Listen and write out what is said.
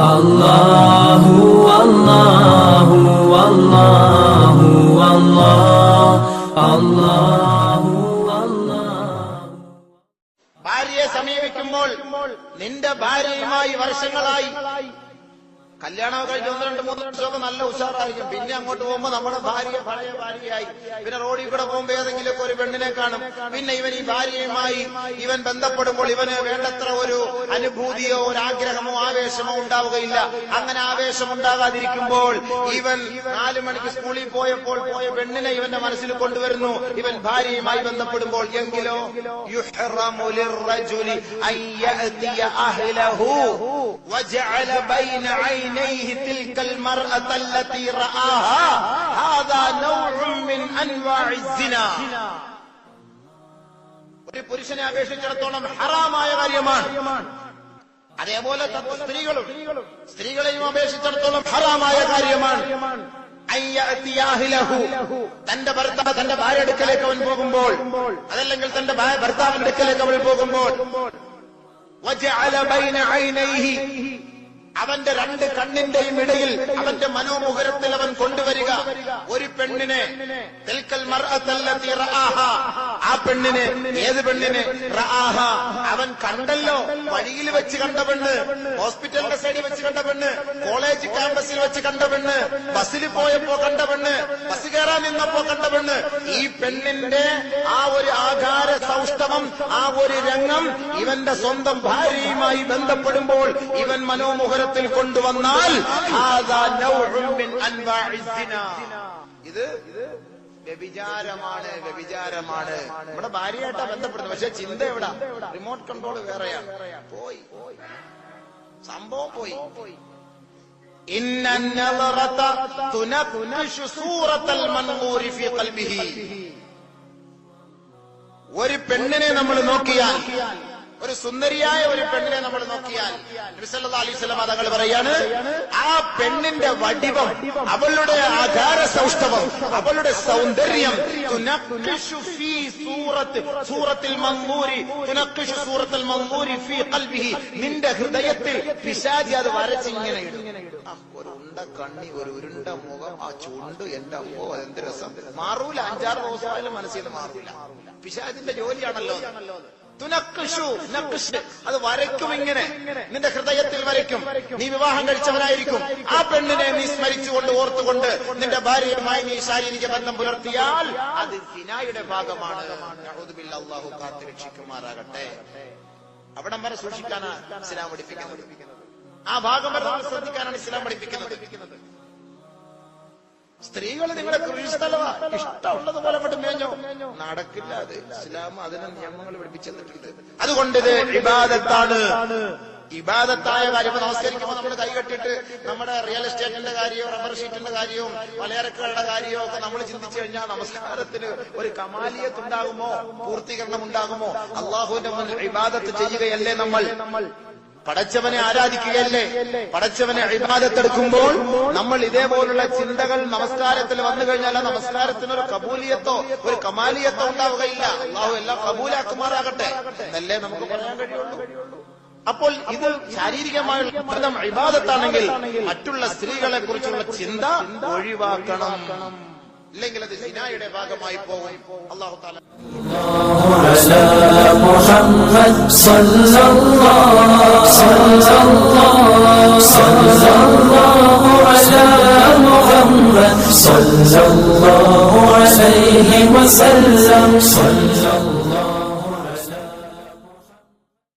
അല്ലാഹു അല്ലാഹു അല്ലാഹു അല്ലാഹ് അല്ലാഹു ഭാര്യയെ സമീപിക്കുമ്പോൾ നിന്റെ ഭാര്യയുമായി വർഷങ്ങളായി കല്യാണം കഴിഞ്ഞ് ഒന്ന് രണ്ട് മൂന്ന് ലക്ഷമൊക്കെ നല്ല ഉഷാറായിരിക്കും. പിന്നെ അങ്ങോട്ട് പോകുമ്പോ നമ്മുടെ ഭാര്യ പഴയ ഭാര്യയായി. പിന്നെ റോഡിൽ കൂടെ പോകുമ്പോ ഏതെങ്കിലും ഒരു പെണ്ണിനെ കാണും. പിന്നെ ഇവൻ ഈ ഭാര്യയുമായി ഇവൻ ബന്ധപ്പെടുമ്പോൾ ഇവന് വേണ്ടത്ര ഒരു അനുഭൂതിയോ ഒരു ആഗ്രഹമോ ആവേശമോ ഉണ്ടാവുകയില്ല. അങ്ങനെ ആവേശം ഉണ്ടാകാതിരിക്കുമ്പോൾ ഇവൻ നാലു മണിക്ക് സ്കൂളിൽ പോയപ്പോൾ പോയ പെണ്ണിനെ ഇവന്റെ മനസ്സിൽ കൊണ്ടുവരുന്നു. ഇവൻ ഭാര്യയുമായി ബന്ധപ്പെടുമ്പോൾ എങ്കിലോ യുഹ്റമുലിർ അഹ്ലഹു വജഅല ബൈന عينيه تلك المرأة التي رآها هذا نوع من أنواع الزنا ഒരു പുരുഷനെ അപേക്ഷിച്ചിടത്തോളം ഹറാമായ കാര്യമാണ് അതേപോലെ തത്വ സ്ത്രീകളും സ്ത്രീകളെയും അപേക്ഷിച്ചിടത്തോളം ഹറാമായ കാര്യമാണ് അൻ യഅതിയ അഹ്ലഹു. തന്റെ ഭർത്താവ് തന്റെ ഭാര്യ അടുക്കലേക്ക് അവൻ പോകുമ്പോൾ അതല്ലെങ്കിൽ തന്റെ ഭാര്യ- ഭർത്താവിന്റെ അടുക്കലേക്ക് അവൾ പോകുമ്പോൾ وجعل بين عينيه അവന്റെ രണ്ട് കണ്ണിന്റെയും ഇടയിൽ അവന്റെ മനോമുഖരത്തിൽ അവൻ കൊണ്ടുവരിക ഒരു പെണ്ണിനെ തെൽക്കൽ. ആ പെണ്ണിനെ ഏത് പെണ്ണിനെ. അവൻ കണ്ടല്ലോ വഴിയിൽ വെച്ച് കണ്ട പെണ്ണ് ഹോസ്പിറ്റലിന്റെ സൈഡിൽ വെച്ച് കണ്ട പെണ്ണ് കോളേജ് ക്യാമ്പസിൽ വെച്ച് കണ്ട പെണ്ണ് ബസ്സിൽ പോയപ്പോ കണ്ട പെണ്ണ് ബസ് കയറാൻ നിന്നപ്പോ കണ്ട പെണ്ണ് ഈ പെണ്ണിന്റെ ആ ഒരു ആധാര സൗഷ്ടവം ആ ഒരു രംഗം ഇവന്റെ സ്വന്തം ഭാര്യയുമായി ബന്ധപ്പെടുമ്പോൾ ഇവൻ രൂപത്തിൽ കൊണ്ടുവന്നാൽ ഇത് വ്യഭിചാരമാണ് വ്യഭിചാരമാണ്. ഇവിടെ ഭാര്യയായിട്ടാ ബന്ധപ്പെടുന്നത്. പക്ഷെ ചിന്ത എവിടാ? റിമോട്ട് കൺട്രോൾ വേറെയാ. പോയി. സംഭവം പോയി. ഒരു പെണ്ണിനെ നമ്മൾ നോക്കിയാൽ ഒരു സുന്ദരിയായ ഒരു പെണ്ണിനെ നമ്മൾ നോക്കിയാൽ നബി സല്ലല്ലാഹു അലൈഹി തങ്ങൾ പറയാണ് ആ പെണ്ണിന്റെ വടിവം അവളുടെ ആധാര സൗഷ്ഠവം അവളുടെ സൗന്ദര്യം നിന്റെ ഹൃദയത്തിൽ പിശാചി അത് വരച്ചിങ്ങനെ ഇടും. കണ്ണി ഒരു ഉരുണ്ട മുഖം ആ ചുണ്ട് എന്റെ അമ്മോ എന്ത് രസം. മാറൂല അഞ്ചാറ് ദിവസമായാലും മനസ്സിൽ മാറൂല. പിശാചിന്റെ ജോലിയാണല്ലോ അത്. വരയ്ക്കും ഇങ്ങനെ. നിന്റെ ഹൃദയത്തിൽ വരയ്ക്കും. നീ വിവാഹം കഴിച്ചവനായിരിക്കും. ആ പെണ്ണിനെ നീ സ്മരിച്ചുകൊണ്ട് ഓർത്തുകൊണ്ട് നിന്റെ ഭാര്യയുമായി നീ ശാരീരിക ബന്ധം പുലർത്തിയാൽ അത് സിനായുടെ ഭാഗമാണ്. അള്ളാഹു കാത്തു രക്ഷിക്കുമാറാകട്ടെ. അവിടം വരെ സൂക്ഷിക്കാനാണ് ഇസ്ലാം പഠിപ്പിക്കുന്നത്. ആ ഭാഗം വരെ നമ്മൾ ശ്രദ്ധിക്കാനാണ് ഇസ്ലാം പഠിപ്പിക്കുന്നത്. സ്ത്രീകൾ നിങ്ങളുടെ കൃഷി സ്ഥലമാ ഇഷ്ടമുള്ളത് പോലെ അങ്ങോട്ട് മേഞ്ഞോ? നടക്കില്ല അത്. ഇസ്ലാം അതിന് നിയമങ്ങൾ പഠിപ്പിച്ചിട്ടുണ്ട് അതുകൊണ്ട് ഇത് വിവാദത്താണ് ഇബാദത്തായ കാര്യം നമസ്കരിക്കുമ്പോൾ നമ്മൾ കൈകെട്ടിട്ട് നമ്മുടെ റിയൽ എസ്റ്റേറ്റിന്റെ കാര്യവും റബ്ബർ ഷീറ്റിന്റെ കാര്യവും മലയിറക്കുകളുടെ കാര്യവും ഒക്കെ നമ്മൾ ചിന്തിച്ചു കഴിഞ്ഞാൽ നമസ്കാരത്തിന് ഒരു കമാലിയത്ത് ഉണ്ടാകുമോ? പൂർത്തീകരണം ഉണ്ടാകുമോ? അള്ളാഹുവിന്റെ മുന്നിൽ ഇബാദത്ത് ചെയ്യുകയല്ലേ നമ്മൾ? പടച്ചവനെ ആരാധിക്കുകയല്ലേ? പടച്ചവനെ അഭിബാധത്തെടുക്കുമ്പോൾ നമ്മൾ ഇതേപോലുള്ള ചിന്തകൾ നമസ്കാരത്തിൽ വന്നു കഴിഞ്ഞാൽ ആ നമസ്കാരത്തിന് ഒരു കബൂലിയത്തോ ഒരു കമാലിയത്തോ ഉണ്ടാവുകയില്ല. അള്ളാഹു എല്ലാം കബൂലാക്കുമാറാകട്ടെ. എന്നല്ലേ നമുക്ക് പറയാൻ കഴിയുള്ളൂ. അപ്പോൾ ഇത് ശാരീരികമായുള്ള ബന്ധം ഇബാദത്താണെങ്കിൽ മറ്റുള്ള സ്ത്രീകളെ കുറിച്ചുള്ള ചിന്ത ഒഴിവാക്കണം. ഇല്ലെങ്കിൽ അത് സിനായുടെ ഭാഗമായി പോകും അള്ളാഹു താല على محمد صلى الله صلى الله صلى الله على محمد صلى الله عليه وسلم صلى الله